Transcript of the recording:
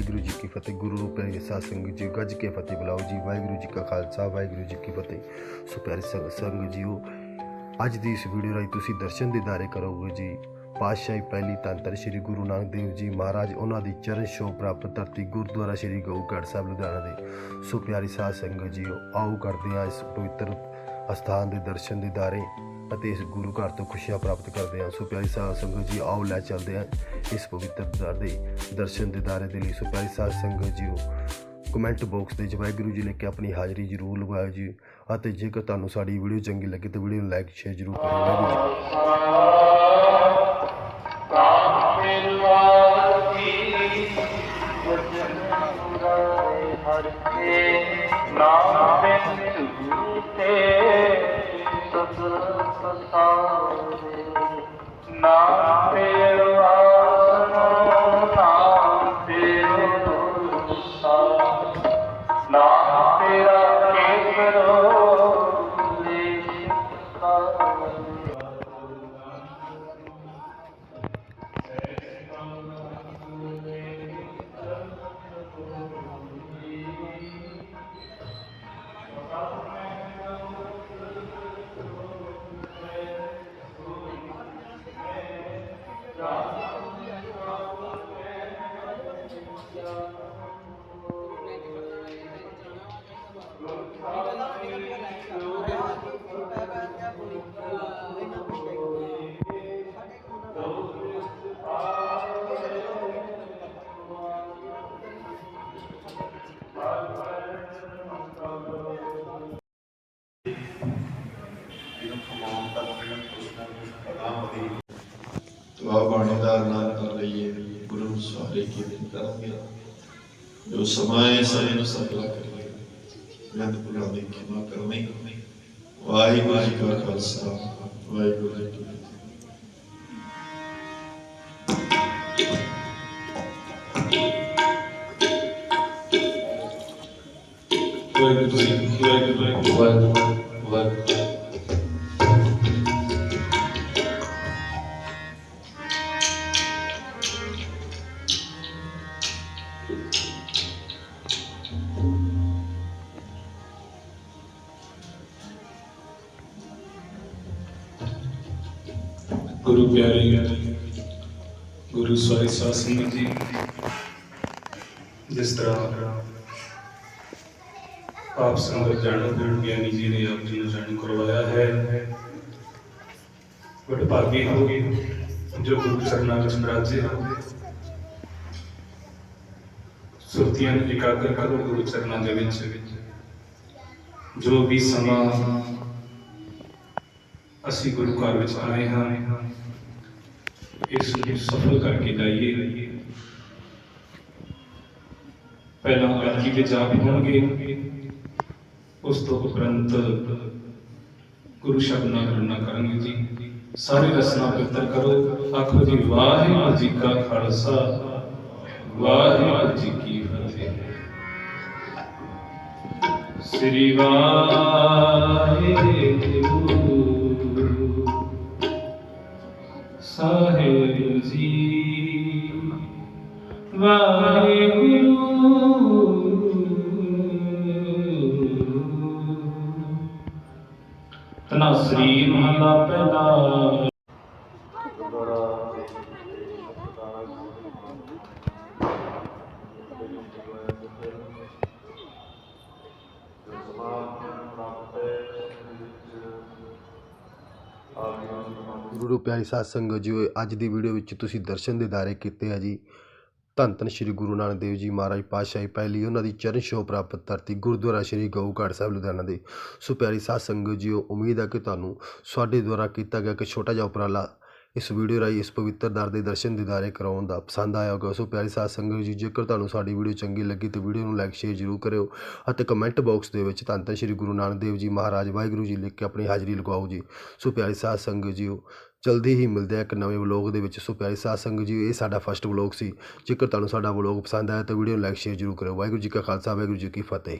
ਵਾਹਿਗੁਰੂ ਜੀ ਕੀ ਫਤਿਹ। ਗੁਰੂ ਰੂਪ ਪਿਆਰੇ ਸਾਧ ਸੰਗਤ ਜੀ, ਗੱਜ ਕੇ ਫਤਿਹ ਬੁਲਾਓ ਜੀ। ਵਾਹਿਗੁਰੂ ਜੀ ਕਾ ਖਾਲਸਾ, ਵਾਹਿਗੁਰੂ ਜੀ ਕੀ ਫਤਿਹ। ਸੋ ਪਿਆਰੇ ਸੰਗਤ ਜੀਓ, ਅੱਜ ਦੀ ਇਸ ਵੀਡੀਓ ਰਾਹੀਂ ਤੁਸੀਂ ਦਰਸ਼ਨ ਦੀਦਾਰੇ ਕਰੋਗੇ ਜੀ। ਪਾਤਸ਼ਾਹੀ ਪਹਿਲੀ ਤੰਤਰ ਸ੍ਰੀ ਗੁਰੂ ਨਾਨਕ ਦੇਵ ਜੀ ਮਹਾਰਾਜ, ਉਹਨਾਂ ਦੀ ਚਰਨ ਛੋਹ ਪ੍ਰਾਪਤ ਧਰਤੀ ਗੁਰਦੁਆਰਾ ਸ੍ਰੀ ਗਊਗੜ੍ਹ ਸਾਹਿਬ ਲੁਧਿਆਣਾ ਦੇ। ਸੋ ਪਿਆਰੀ ਸਾਧ ਸੰਗਤ ਜੀਓ, ਆਓ ਕਰਦੇ ਹਾਂ ਇਸ ਪਵਿੱਤਰ ਅਸਥਾਨ ਦੇ ਦਰਸ਼ਨ ਦੀਦਾਰੇ ਅਤੇ ਇਸ ਗੁਰੂ ਘਰ ਤੋਂ ਖੁਸ਼ੀਆਂ ਪ੍ਰਾਪਤ ਕਰਦੇ ਹਾਂ। ਸੋ ਪਿਆਰੀ ਸਾਧ ਸੰਗਤ ਜੀ, ਆਓ ਲੈ ਚੱਲਦੇ ਹਾਂ ਇਸ ਪਵਿੱਤਰ ਦਰ ਦੇ ਦਰਸ਼ਨ ਦੀਦਾਰੇ ਦੇ ਲਈ। ਸੋ ਪਿਆਰੀ ਸਾਧ ਸੰਗਤ ਜੀਓ ਕਮੈਂਟ ਬਾਕਸ ਦੇ ਵਿੱਚ ਵਾਹਿਗੁਰੂ ਜੀ ਲਿਖ ਕੇ ਆਪਣੀ ਹਾਜ਼ਰੀ ਜ਼ਰੂਰ ਲਗਾਇਓ ਜੀ ਅਤੇ ਜੇਕਰ ਤੁਹਾਨੂੰ ਸਾਡੀ ਵੀਡੀਓ ਚੰਗੀ ਲੱਗੇ ਤਾਂ ਵੀਡੀਓ ਨੂੰ ਲਾਈਕ ਸ਼ੇਅਰ ਜ਼ਰੂਰ ਕਰਿਓ। ਜੀ ਨਾਮ ਬਿਨ ਝੂਠੇ ਸਤਿ ਪਸਾਰੇ ਨਾਮ ਤੇਰਾ ਵਾਸਨੋ ਤੇਰਾ ਦੁਸਾ ਨਾਮ ਤੇਰਾ ਕੇਵਰੋ ਲੇਖਾ ਦੁਆ ਬਾਣੀ ਦਾ ਆਨੰਦ ਕਰ ਲਈਏ ਗੁਰੂ ਸਵਾਰੇ ਕੀ ਦਿਨ ਕਰਾਂਗੇ ਜੋ ਸਮਾਏ ਸਾਰੇ ਨੂੰ ਸਫਲਾ ਕਰੀਏ ਬਿਆਨ ਪੁਰਾ ਦੀ ਖਿਮਾ ਕਰਨੀ। ਵਾਹਿਗੁਰੂ ਜੀ ਕਾ ਖਾਲਸਾ ਵਾਹਿਗੁਰੂ ਜੀ ਕੀ ਫਤਿਹ। ਵਾਹਿਗੁਰੂ ਜੀ ਵਾਹਿਗੁਰੂ ਜੀ ਵਾਹਿਗੁਰੂ ਵਾਹਿਗੁਰੂ। ਗੁਰੂ ਪਿਆਰੇ, ਗੁਰੂ ਸਵਾਰੀ ਸਾਧ ਸੰਗਤ ਜੀ, ਜਿਸ ਤਰ੍ਹਾਂ ਆਪ ਸੰਗਤ ਜਾਣੋ ਗੁਰੂ ਗਿਆਨੀ ਜੀ ਨੇ ਆਪ ਜੀ ਨੂੰ ਜਾਣੂ ਕਰਵਾਇਆ ਹੈ। ਬੜੇ ਭਾਗੀ ਹੋ ਜੋ ਗੁਰੂ ਚਰਨਾਂ ਵਿੱਚ ਬਰਾਜੇ ਹਨ ਸੁਰਤੀਆਂ ਨੂੰ ਇਕਾਗਰ ਕਰੋ ਗੁਰੂ ਚਰਨਾਂ ਦੇ ਵਿੱਚ। ਜੋ ਵੀ ਸਮਾਂ ਅਸੀਂ ਗੁਰੂ ਘਰ ਵਿੱਚ ਆਏ ਹਾਂ। ਇਸ ਨੂੰ ਸਫਲ ਕਰਕੇ ਜਾਈਏ। ਪਹਿਲਾਂ ਆਰਤੀ ਦੇ ਜਾਪ ਹੋਣਗੇ। ਉਸ ਤੋਂ ਉਪਰੰਤ ਗੁਰੂ ਸ਼ਬਦ ਨਾਲ ਗਣਨਾ ਕਰਾਂਗੇ ਜੀ। ਸਾਰੇ ਰਸਨਾ ਪਵਿੱਤਰ ਕਰੋ। ਆਖੋ ਜੀ, ਵਾਹਿਗੁਰੂ ਜੀ ਕਾ ਖਾਲਸਾ, ਵਾਹਿਗੁਰੂ ਜੀ ਕੀ ਫਤਿਹ। ਸ੍ਰੀ ਵਾਹਿਗੁਰੂ। ਸਾਹਿਬ ਜੀ ਵਾਹਿਗੁਰੂ ਤਨਾ ਸ੍ਰੀ ਮਹਲਾ ਪਹਿਲਾ ਗੁਰੂ ਪਿਆਰੀ ਸਾਧ ਸੰਗਤ ਜੀ ਅੱਜ ਦੀ ਵੀਡੀਓ ਵਿੱਚ ਤੁਸੀਂ ਦਰਸ਼ਨ ਦੇ ਦੀਦਾਰੇ ਕੀਤੇ ਆ ਜੀ। ਧੰਨ ਧੰਨ ਸ੍ਰੀ ਗੁਰੂ ਨਾਨਕ ਦੇਵ ਜੀ ਮਹਾਰਾਜ ਪਾਤਸ਼ਾਹੀ ਪਹਿਲੀ ਉਹਨਾਂ ਦੀ ਚਰਨ ਛੋਹ ਪ੍ਰਾਪਤ ਧਰਤੀ ਗੁਰਦੁਆਰਾ ਸ੍ਰੀ ਗਊਗੜ੍ਹ ਸਾਹਿਬ ਲੁਧਿਆਣਾ ਦੇ। ਸੋ ਪਿਆਰੀ ਸਾਧ ਸੰਗਤ ਜੀਓ, ਉਮੀਦ ਹੈ ਕਿ ਤੁਹਾਨੂੰ ਸਾਡੇ ਦੁਆਰਾ ਕੀਤਾ ਗਿਆ ਇੱਕ ਛੋਟਾ ਜਿਹਾ ਉਪਰਾਲਾ ਇਸ ਵੀਡੀਓ ਰਾਹੀਂ, ਇਸ ਪਵਿੱਤਰ ਦਰ ਦੇ ਦਰਸ਼ਨ ਦੀਦਾਰੇ ਕਰਾਉਣ ਦਾ ਪਸੰਦ ਆਇਆ ਹੋਗਾ ਸੋ ਪਿਆਰੀ ਸਾਧ ਸੰਗਤ ਜੀ, ਜੇਕਰ ਤੁਹਾਨੂੰ ਸਾਡੀ ਵੀਡੀਓ ਚੰਗੀ ਲੱਗੀ ਤਾਂ ਵੀਡੀਓ ਨੂੰ ਲਾਈਕ, ਸ਼ੇਅਰ ਜ਼ਰੂਰ ਕਰਿਓ ਅਤੇ ਕਮੈਂਟ ਬਾਕਸ ਦੇ ਵਿੱਚ ਧੰਨ ਧੰਨ ਸ੍ਰੀ ਗੁਰੂ ਨਾਨਕ ਦੇਵ ਜੀ ਮਹਾਰਾਜ ਵਾਹਿਗੁਰੂ ਜੀ ਲਿਖ ਕੇ ਆਪਣੀ ਹਾਜ਼ਰੀ ਲਗਾਓ ਜੀ। ਸੋ ਪਿਆਰੀ ਸਾਧ ਸੰਗਤ ਜੀਓ ਜਲਦੀ ਹੀ ਮਿਲਦੇ ਆ ਇੱਕ ਨਵੇਂ ਵਲੌਗ ਦੇ ਵਿੱਚ। ਸੋ ਪਿਆਰੀ ਸਾਧ ਸੰਗਤ ਜੀ, ਇਹ ਸਾਡਾ ਫਸਟ ਵਲੌਗ ਸੀ। ਜੇਕਰ ਤੁਹਾਨੂੰ ਸਾਡਾ ਵਲੋਗ ਪਸੰਦ ਆਇਆ ਤਾਂ ਵੀਡੀਓ ਨੂੰ ਲਾਈਕ ਸ਼ੇਅਰ ਜ਼ਰੂਰ ਕਰਿਓ। ਵਾਹਿਗੁਰੂ ਜੀ ਕਾ ਖਾਲਸਾ, ਵਾਹਿਗੁਰੂ ਜੀ ਕੀ ਫਤਿਹ।